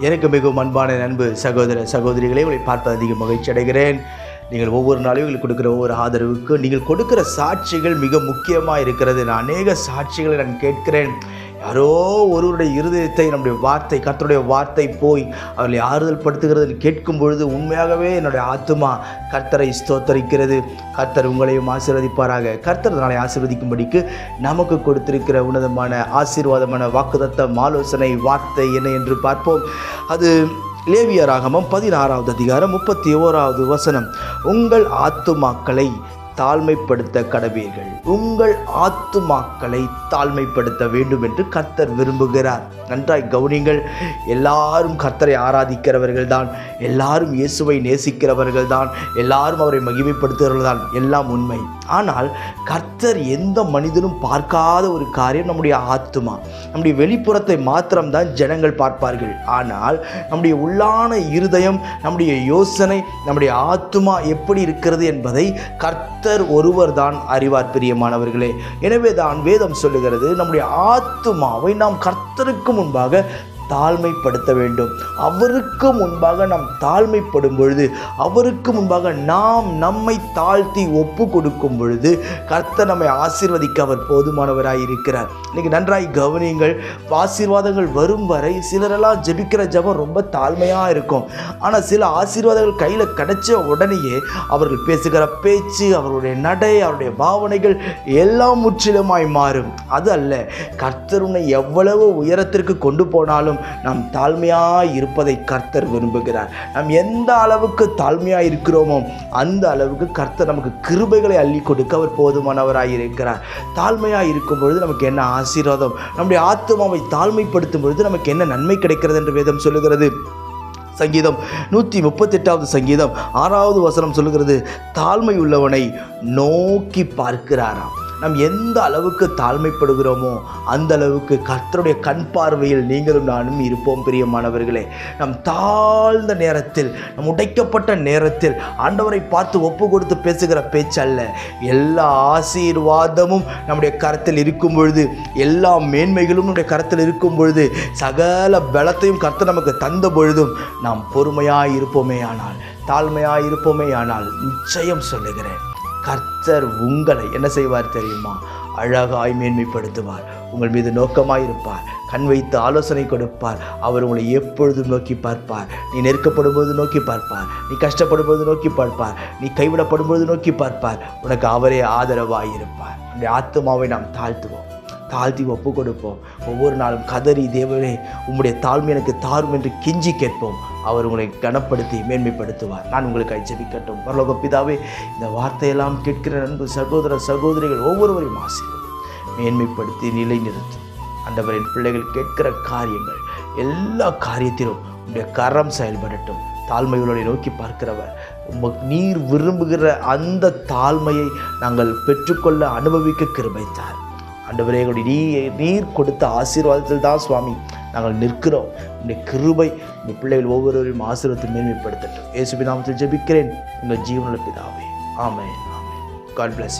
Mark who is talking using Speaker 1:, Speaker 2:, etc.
Speaker 1: எனக்கு மிகவும் அன்பான அன்பு சகோதர சகோதரிகளை உங்களை பார்ப்பது அதிக மகிழ்ச்சி அடைகிறேன். நீங்கள் ஒவ்வொரு நாளையும் உங்களுக்கு கொடுக்குற ஒவ்வொரு ஆதரவுக்கு நீங்கள் கொடுக்குற சாட்சிகள் மிக முக்கியமாக இருக்கிறது. நான் அநேக சாட்சிகளை நான் கேட்கிறேன். யாரோ ஒருவருடைய இருதயத்தை நம்முடைய வார்த்தை கர்த்தருடைய வார்த்தை போய் அவர்களை ஆறுதல் படுத்துகிறது கேட்கும் பொழுது உண்மையாகவே என்னுடைய ஆத்துமா கர்த்தரை ஸ்தோத்தரிக்கிறது. கர்த்தர் உங்களையும் ஆசீர்வதிப்பாராக. கர்த்தர் நாளை ஆசீர்வதிக்கும்படிக்கு நமக்கு கொடுத்திருக்கிற உன்னதமான ஆசீர்வாதமான வாக்குதத்தம் ஆலோசனை வார்த்தை என்ன என்று பார்ப்போம். அது லேவியராகமம் பதினாறாவது அதிகாரம் முப்பத்தி ஓராவது வசனம். உங்கள் ஆத்துமாக்களை தாழ்மைப்படுத்த கடவீர்கள். உங்கள் ஆத்துமாக்களை தாழ்மைப்படுத்த வேண்டும் என்று கர்த்தர் விரும்புகிறார். நன்றாய் கவனிங்கள் எல்லாரும் கர்த்தரை ஆராதிக்கிறவர்கள் தான் எல்லாரும் இயேசுவை நேசிக்கிறவர்கள் தான் எல்லாரும் அவரை மகிமைப்படுத்துகிறவர்கள் தான் எல்லாம் உண்மை. ஆனால் கர்த்தர் எந்த மனிதனும் பார்க்காத ஒரு காரியம் நம்முடைய ஆத்துமா. நம்முடைய வெளிப்புறத்தை மாத்திரம்தான் ஜனங்கள் பார்ப்பார்கள். ஆனால் நம்முடைய உள்ளான இருதயம் நம்முடைய யோசனை நம்முடைய ஆத்துமா எப்படி இருக்கிறது என்பதை கர்த்தர் ஒருவர் தான் அறிவார் பிரியமானவர்களே. எனவே தான் வேதம் சொல்லுகிறது நம்முடைய ஆத்துமாவை நாம் கர்த்தருக்கு முன்பாக தாழ்மைப்படுத்த வேண்டும். அவருக்கு முன்பாக நாம் தாழ்மைப்படும் பொழுது அவருக்கு முன்பாக நாம் நம்மை தாழ்த்தி ஒப்பு கொடுக்கும் பொழுது கர்த்தர் நம்மை ஆசீர்வதிக்க அவர் போதுமானவராக இருக்கிறார். இன்றைக்கி நன்றாய் கவனியுங்கள் ஆசீர்வாதங்கள் வரும் வரை சிலரெல்லாம் ஜெபிக்கிற ஜெபம் ரொம்ப தாழ்மையாக இருக்கும். ஆனால் சில ஆசீர்வாதங்கள் கையில் கிடைச்ச உடனேயே அவர்கள் பேசுகிற பேச்சு அவருடைய நடை அவருடைய பாவனைகள் எல்லாம் முற்றிலுமாய் மாறும். அது அல்ல கர்த்தருனை எவ்வளவு உயரத்திற்கு கொண்டு போனாலும் நாம் தாழ்மையாக இருப்பதை கர்த்தர் விரும்புகிறார். நாம் எந்த அளவுக்கு தாழ்மையாக இருக்கிறோமோ அந்த அளவுக்கு கர்த்தர் நமக்கு கிருபைகளை அள்ளி கொடுக்க அவர் போதுமானவராக இருக்கிறார். தாழ்மையாக இருக்கும் பொழுது நமக்கு என்ன ஆசீர்வாதம்? நம்முடைய ஆத்மாவை தாழ்மைப்படுத்தும் பொழுது நமக்கு என்ன நன்மை கிடைக்கிறது என்று வேதம் சொல்லுகிறது? சங்கீதம் நூற்றி முப்பத்தெட்டாவது சங்கீதம் ஆறாவது வசனம் சொல்லுகிறது தாழ்மை உள்ளவனை நோக்கி பார்க்கிறாராம். நாம் எந்த அளவுக்கு தாழ்மைப்படுகிறோமோ அந்த அளவுக்கு கர்த்தருடைய கண் பார்வையில் நீங்களும் நானும் இருப்போம் பிரியமானவர்களே. நம் தாழ்ந்த நேரத்தில் நம் உடைக்கப்பட்ட நேரத்தில் ஆண்டவரை பார்த்து ஒப்பு கொடுத்து பேசுகிற பேச்சல்ல. எல்லா ஆசீர்வாதமும் நம்முடைய கரத்தில் இருக்கும் பொழுது எல்லா மேன்மைகளும் நம்முடைய கரத்தில் இருக்கும் பொழுது சகல பலத்தையும் கர்த்தர் நமக்கு தந்த பொழுதும் நாம் பொறுமையாக இருப்போமே ஆனால் தாழ்மையாக இருப்போமே ஆனால் நிச்சயம் சொல்லுகிறேன். கர்த்தர் உங்களை என்ன செய்வார் தெரியுமா? அழகாய் மேன்மைப்படுத்துவார். உங்கள் மீது நோக்கமாக இருப்பார் கண் வைத்து ஆலோசனை கொடுப்பார். அவர் உங்களை எப்பொழுதும் நோக்கி பார்ப்பார். நீ நெருக்கப்படும் போது நோக்கி பார்ப்பார். நீ கஷ்டப்படும் போது நோக்கி பார்ப்பார். நீ கைவிடப்படும் போது நோக்கி பார்ப்பார். உனக்கு அவரே ஆதரவாக இருப்பார் நம்முடைய ஆத்மாவை நாம் தாழ்த்துவோம். தாழ்த்தி ஒப்பு கொடுப்போம் ஒவ்வொரு நாளும் கதறி தேவனே உம்முடைய தாழ்மை எனக்கு தாரும் என்று கெஞ்சி கேட்போம். அவர் உங்களை கனப்படுத்தி மேன்மைப்படுத்துவார். நான் உங்களுக்கு ஜெபிக்கட்டும் பரலோக பிதாவே இந்த வார்த்தையெல்லாம் கேட்கிற நண்பு சகோதர சகோதரிகள் ஒவ்வொருவரையும் ஆசிரியர் மேன்மைப்படுத்தி நிலைநிறுத்தும் அந்தவரின் பிள்ளைகள் கேட்கிற காரியங்கள் எல்லா காரியத்திலும் உடைய கரம் செயல்படட்டும். தாழ்மைகளோட நோக்கி பார்க்கிறவர் நீர் விரும்புகிற அந்த தாழ்மையை நாங்கள் பெற்றுக்கொள்ள அனுபவிக்க கிருபைத்தார். ஆண்டவரே நீர் நீ நீர் கொடுத்த ஆசீர்வாதத்தில் தான் சுவாமி நாங்கள் நிற்கிறோம். உடைய கிருபை உங்கள் பிள்ளைகள் ஒவ்வொருவரையும் ஆசீர்வத்தை மேன்மைப்படுத்தட்டும். ஏசுபி நாமத்தில் ஜெபிக்கிறேன். உங்கள் ஜீவனில் பிதாவே. ஆமே ஆமே காட் பிளஸ்